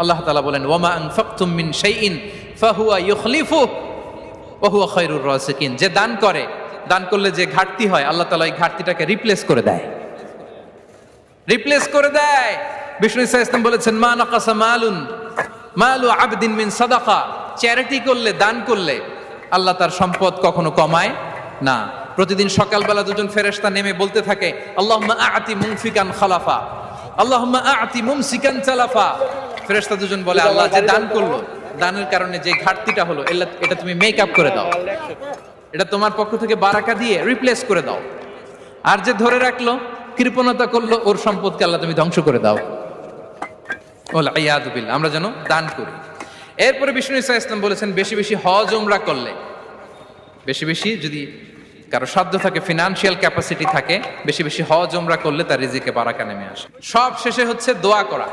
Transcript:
আল্লাহ তালা বলেন ওয়ামা আনফাকতুম মিন শাইইন ফাহুয়া ইউখলিফু ওয়া হুয়া খায়রুর রাসিকিন যে দান করে, দান করলে যে ঘাটতি হয়, আল্লাহ তাআলা এই ঘাটতিটাকে রিপ্লেস করে দেয়। রিপ্লেস করে দেয়। বিষ্ণু ইসা ইসলাম বলেছেন, মা নাকাসা মালুন, মালু আবদিন মিন সাদাকা। চ্যারিটি করলে, দান করলে আল্লাহ তার সম্পদ কখনো কমায় না। প্রতিদিন সকালবেলা দুজন ফেরেশতা নেমে বলতে থাকে, আল্লাহুম্মা আতি মুমফিকান খালাফা। আল্লাহুম্মা আতি মুমসিকান চালাফা ফেরেশতা দুজন বলে, আল্লাহ যে দান করল, দানের কারণে যে ঘাটতিটা হলো এটা তুমি মেক আপ করে দাও। এটা তোমার পক্ষ থেকে বারাকা দিয়ে রিপ্লেস করে দাও। আর যে ধরে রাখল, কৃপণতা করল, ওর সম্পদকে আল্লাহ তুমি ধ্বংস করে দাও। ইয়াদুবিল আমরা যেন দান করি। এরপরে বিষ্ণু ইসা ইসলাম বলেছেন, বেশি বেশি হজ ওমরা করলে। বেশি বেশি যদি কারও সাধ্য থাকে ফিনান্সিয়াল ক্যাপাসিটি থাকে, বেশি বেশি হজ ওমরা করলে তার রিজিকে বারাকা নেমে আসে। সব শেষে হচ্ছে দোয়া করা।